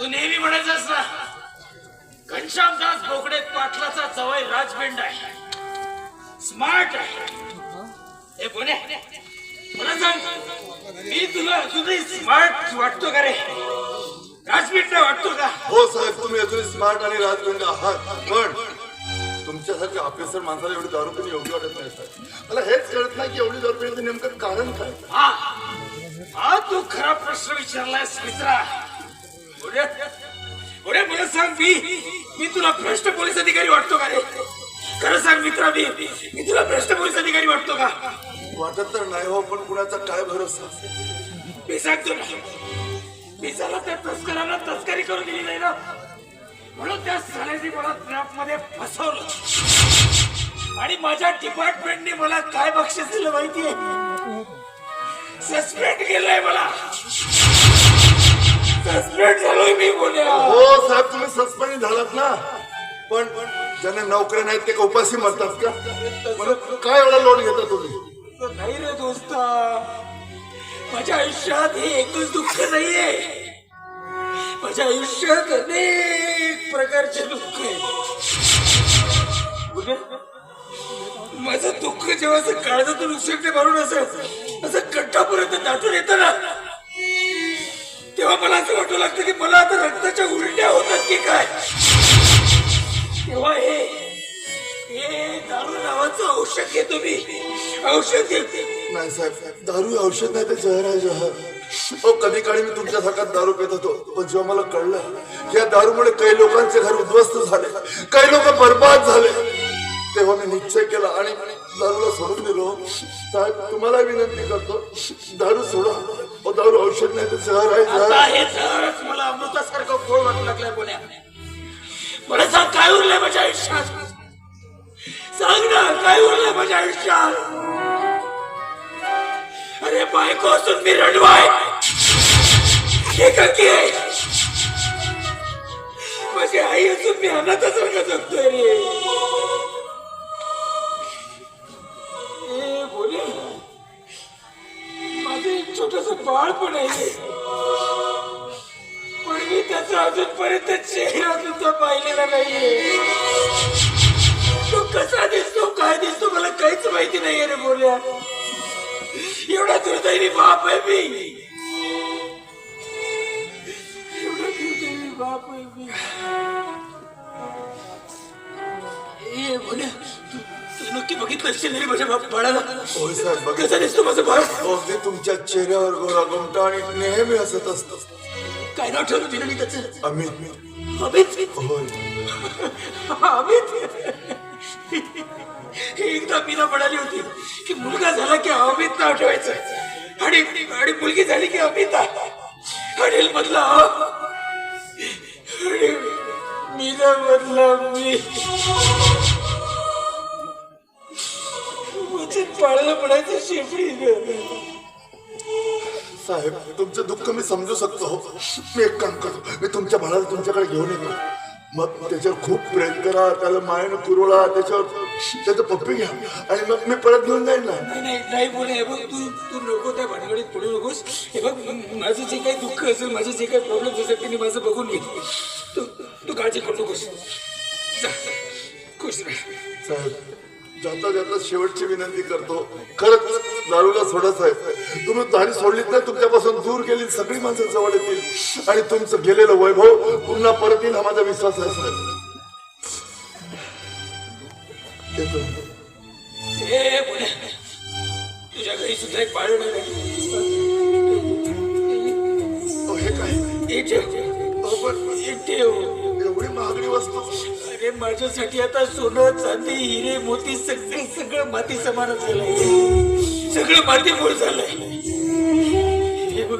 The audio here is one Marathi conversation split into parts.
तू नेहमी म्हणायचंस ना घनश्यामदास बोकडे पाटलाचा जवळ राजबेंड आहे. स्मार्ट आहे. हे बोने मला सांग मी तुला अजूनही स्मार्ट वाटतो का रे? राजबेंड वाटतो का? हो साहेब तुम्ही अजून स्मार्ट आणि राजगंड आहात. पण तुमच्यासारख्या ऑफिसर माणसाला एवढी दारू पिणे योग्य वाटत नाही मला हेच कळत नाही की एवढी दारू पिण्याचं नेमकं कारण काय? हा. हा तू खरा प्रश्न विचारलायस मित्रा. बोले मला सांग मी. मी तुला भ्रष्ट पोलीस अधिकारी वाटतो का रे? खरं सांग मित्रा मी. मी तुला भ्रष्ट पोलीस अधिकारी वाटतो का? वाटत तर नाही हो पण कुणाचा काय भरोसा? मी सांगतो ना. मी झाला त्या तस्करांना तस्करी करून दिली नाही ना. म्हणून त्या साल्याने मला ट्रॅपमध्ये फसवलं. आणि माझ्या डिपार्टमेंटने मला काय बक्षीस दिलं माहितीये? सस्पेंड केलंय मला. सस्पेंड झालोय मी हो साहेब तुम्ही सस्पेंड झालात ना. पण ज्यांना नोकऱ्या नाहीत ते का उपाशी मरतात का? म्हणून काय एवढा लोड घेता तुम्ही? नाही रे दोस्त. माझ्या आयुष्यात हे एकच दुःख नाहीये. माझ्या आयुष्यात अनेक प्रकारचे दुःख आहेत. बघा, माझं दुःख जेव्हा असं काळजातून उसळते मारून असं असं कंठापर्यंत दाटून येतं ना तेव्हा मला असं वाटू लागतं की मला आता रक्ताच्या उलट्या होतात की काय? तेव्हा हे हे दारू नावाचं औषध घेतो मी औषध घेते नाही साहेब दारू औषध नाही ते जहर आहे जहर. हो कधी काळी मी तुमच्या सारखा दारू पित होतो पण जेव्हा मला कळलं या दारूमुळे काही लोकांचे घर उद्ध्वस्त झाले काही लोक बर्बाद झाले तेव्हा मी निश्चय केला आणि दारूला सोडून दिलो. साहेब तुम्हाला विनंती करतो दारू सोडा. हो औषध नाही आहे आता हे शहरच मला अमृतासारखं गोळ वाटू लागलंय मला सांग काय उरलंय माझ्या आयुष्यात? सांग ना काय उरलंय माझ्या आयुष्यात? अरे बायको असून मी रडवाय. हे का की? आहे माझी आई असून मी अनाथासारखं जगतोय रे. नक्की बघितलं असेल रे माझ्या बाळाला. होय साहेब बघा कसा दिसतो माझं बाळ? अगदी तुमच्या चेहऱ्यावर गोरा गोमटा आणि नेहमी हसत असत. काय नाव ठेवलं तिने त्याचं? अमित. अमित? होय. अमित. एकदा मीना म्हणाली होती की मुलगा झाला की अमित नाव ठेवायचं. आणि आणि मुलगी झाली की अमिता. अनिल मधला आणि मीना मधला मी. पाळलं म्हणायचं शेपडी साहेब तुमचं दुःख मी समजू शकतो. मी एक काम करतो. मी तुमच्या बाळाला तुमच्याकडे घेऊन येतो. मग त्याच्यावर खूप प्रेम करा त्याला मायनं पुरवला त्याच्यावर त्याचं पप्पी घ्या. आणि मग मी परत घेऊन जाईन ना. नाही नाही नाही बोले हे बघ तू तू नको त्या भानगडीत पडू नकोस. हे बघ माझं जे काही दुःख असेल माझे जे काही प्रॉब्लेम असेल ते मी माझं बघून घे तू तू काळजी करू नकोस. जा खुश राह. साहेब जाता जाता शेवटची विनंती करतो खरंच दारूला सोडा साहेब. तुम्ही दारी सोडलीत ना तुमच्यापासून दूर गेली सगळी माणसं जवळ येतील. आणि तुमचं गेलेलं वैभव पुन्हा परत येईल हा माझा विश्वास आहे साहेब. तुझ्या घरी सुद्धा एक बाळ अहो, हे काय? हे ठेव. महागडी वस्तू. अरे माझ्यासाठी आता सोनं चांदी हिरे मोती सगळं सगळं माती समानच झालंय. सगळं मातीमूळ झालंय. हे बघ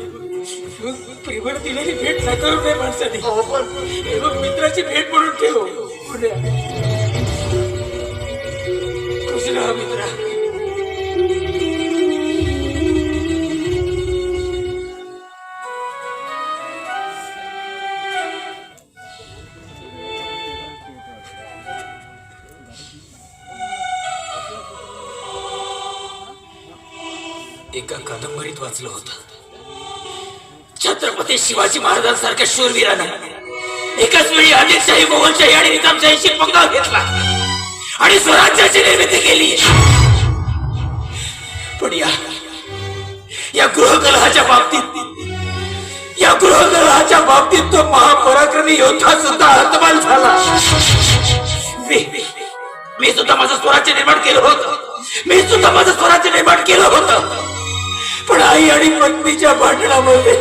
बघ, प्रेमाने दिलेली भेट नाकारू नये माणसाने. पण हे बघ मित्राची भेट म्हणून ठेव. पुण्या. खुश राहा मित्रा. एका कादंबरीत वाचलं होतं. छत्रपती शिवाजी महाराजांसारख्या शूरवीरानं एकाच वेळी आदिलशाही मोहनशाही आणि निजामशाहीशी पंगाव घेतला आणि स्वराज्याची निर्मिती केली. पण या या गृहकलहाच्या बाबतीत या गृहकलहाच्या बाबतीत तो महापराक्रमी योद्धा सुद्धा हतबल झाला. मी सुद्धा माझं स्वराज्य निर्माण केलं होतं. मी सुद्धा माझं स्वराज्य निर्माण केलं होतं. पण आई आणि पत्नीच्या भांडणामध्ये.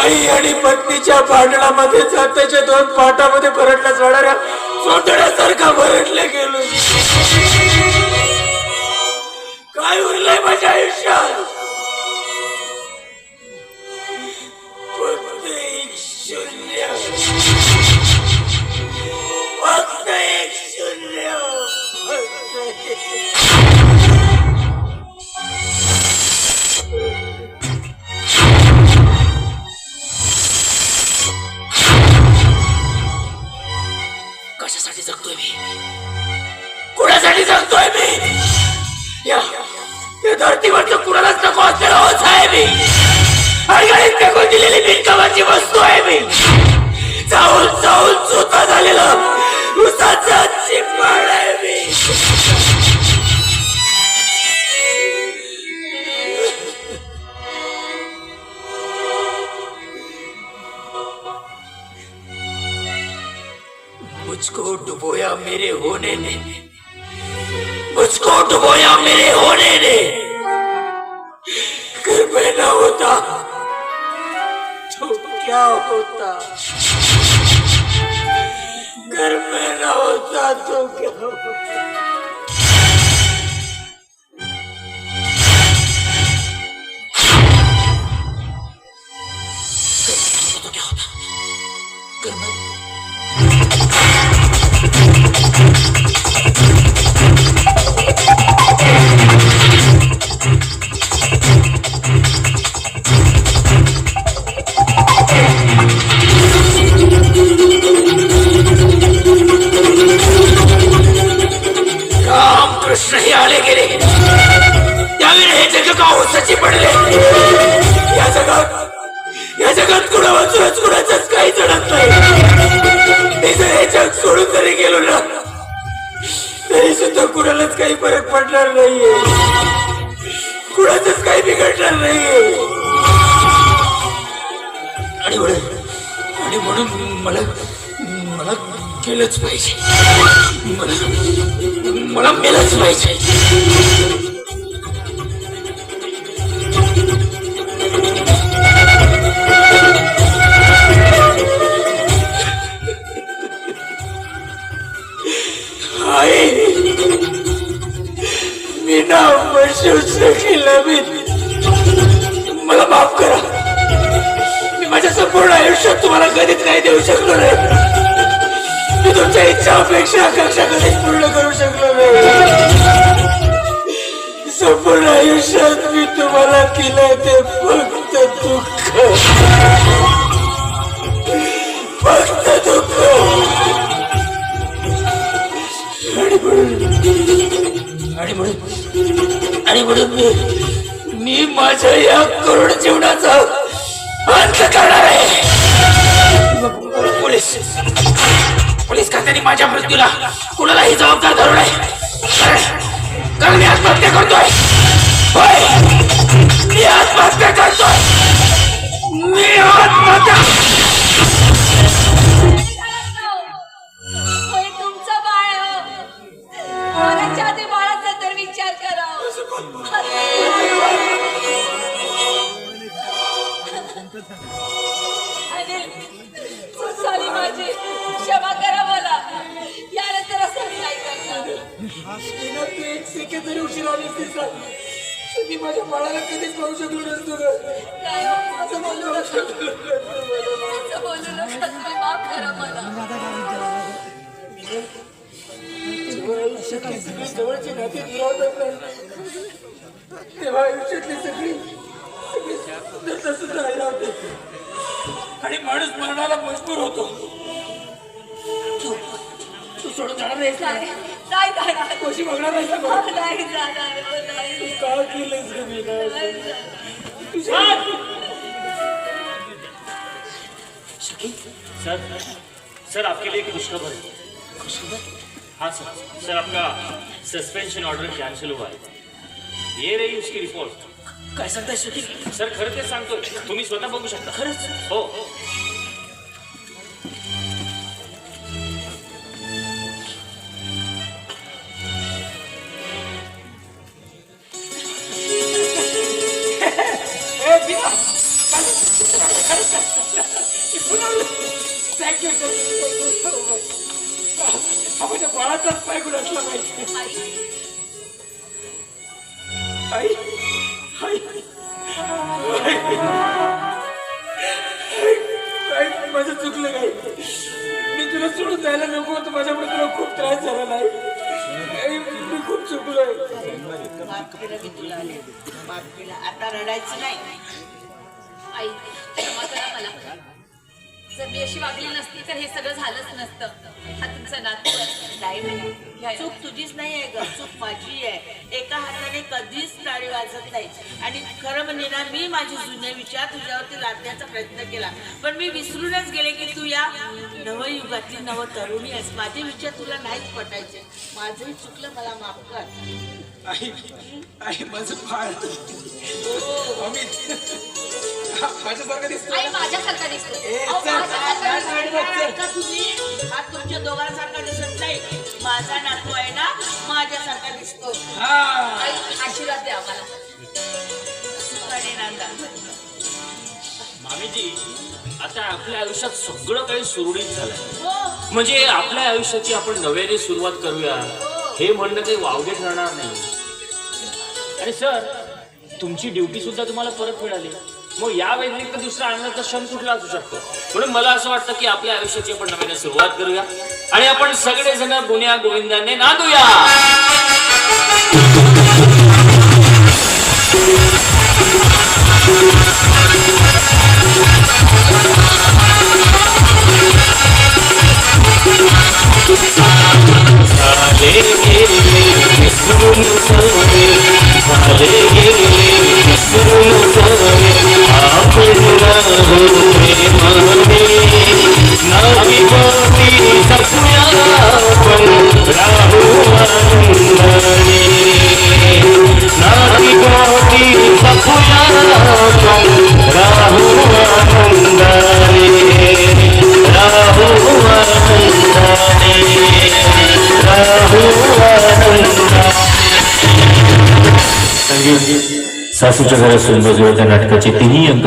आई आणि पत्नीच्या भांडणामध्ये जात्याच्या दोन पाटामध्ये परटल्या जाणाऱ्या सोंदण्यासारखा भरटल्या गेलो. कशासाठी जगतोय मी? कुणासाठी जगतोय मी? या या धरतीवरचं कुणालाच नको असलेलं होत आहे मी. अडगळीत फेकून दिलेली बिनकामाची वस्तू आहे मी. जाऊन जाऊन चोता झालेलं उसाचा चिपळ आहे मी. मुझको डुबोया मेरे होने ने। मुझको डुबोया मेरे होने ने। घर में न होता तो क्या होता? घर में न होता तो क्या होता? कृष्णही आले गेले. त्यावेळी हे जग का ओसाची पडले. या जगात या जगात कुणा वाचूनच कुणाचंच काही जडत नाही. मी जर हे जग सोडून जरी गेलो ना तरी सुद्धा कुणालाच काही फरक पडणार नाहीये. कुणाचंच काही बिघडणार नाहीये. आणि म्हणून मला केलंच पाहिजे. मला मला मेलच पाहिजे. मला माफ करा. मी माझ्या संपूर्ण आयुष्यात तुम्हाला कधीच नाही देऊ शकलो नाही. मी तुमच्या इच्छा अपेक्षा आकांक्षा कधीच पूर्ण करू शकलो नाही संपूर्ण आयुष्यात मी तुम्हाला केलं ते फक्त दुःख फक्त दुःख आणि म्हणून आणि म्हणून आणि म्हणून मी मी माझ्या या करुण जीवनाचा अंत करणार आहे पोलीस पोलीस खात्याने माझ्या मृत्यूला कुणालाही जबाबदार धरू नये. करणार एक सेकंद जरी उशीर आली असती तर मी माझ्या बाळाला कधीच पाहू शकलो नसतो नाही असं बोलू असं बोलू नका तुम्ही माफ करा मला आयुष्यातली सगळी जवळची नाती दुरावतात तेव्हा आयुष्यातली सगळी सगळी सुंदरता सुद्धा आणि माणूस मरणाला मजबूर होतो. तू तू सोडून जाणार नाही कोशी बघणार का? नाही जाणार हो, नाही तुझ्या सर सर आपके लिए खुशखबर है। हाँ सर। सर आपका सस्पेंशन ऑर्डर कैंसिल हुआ है। ये रही उसकी रिपोर्ट काय सांगताय शकील सर खरं ते सांगतोय तुम्ही स्वतः बघू शकता खरंच हो। माझ्या बाळाचाच पाय गुलासला पाहिजे आई माझं चुकलं काय? मी तुला सोडून जायला नको होतं माझ्यामुळे तुला खूप त्रास झाला नाही मी खूप चुकलोय आता रडायचं नाही. आई मला. जर मी अशी वागली नसती तर हे सगळं झालंच नसतं. हा तुमचा नातू नाही. चूक तुझीच नाही आहे ग. चूक माझी आहे. एका हाताने कधीच टाळी वाजत नाही. आणि खरं म्हणजे ना मी माझे जुने विचार तुझ्यावरती लादण्याचा प्रयत्न केला. पण मी विसरूनच गेले की तू या नवयुगातली नव तरुणी आहेस. माझे विचार तुला नाहीच पटायचे. माझंही चुकलं मला माफ कर. आई आई माझं बाळ अमित माझ्यासारखं दिसतो आई माझ्यासारखा दिसतो ए, अहो, चल. माझ्यासारखा चल, दिसतो. चल, चल. का तुम्ही. हा तुमच्या दोघांसारखा दिसत नाही. माझा नातू आहे ना माझ्यासारखा दिसतो. हा. आई आशीर्वाद द्या आम्हाला. सुखाने नांदा. मामीजी आता आपल्या आयुष्यात सगळं काही सुरळीत झालंय. हो. म्हणजे आपल्या आयुष्याची आपण नव्याने सुरुवात करूया. हे. म्हणणं काही वावगे ठरणार नाही. आणि सर तुमची ड्युटी सुद्धा तुम्हाला परत मिळाली. मग या व्यतिरिक्त दुसरा आनंदाचा क्षण कुठला असू शकतो? म्हणून मला असं वाटतं की आपल्या आयुष्याची आपण नव्याने सुरुवात करूया. आणि आपण सगळेजण गुन्ह्या गोविंदाने नांदूया. सासूच्या घरात सुंदर नाटकाचे तेही अंक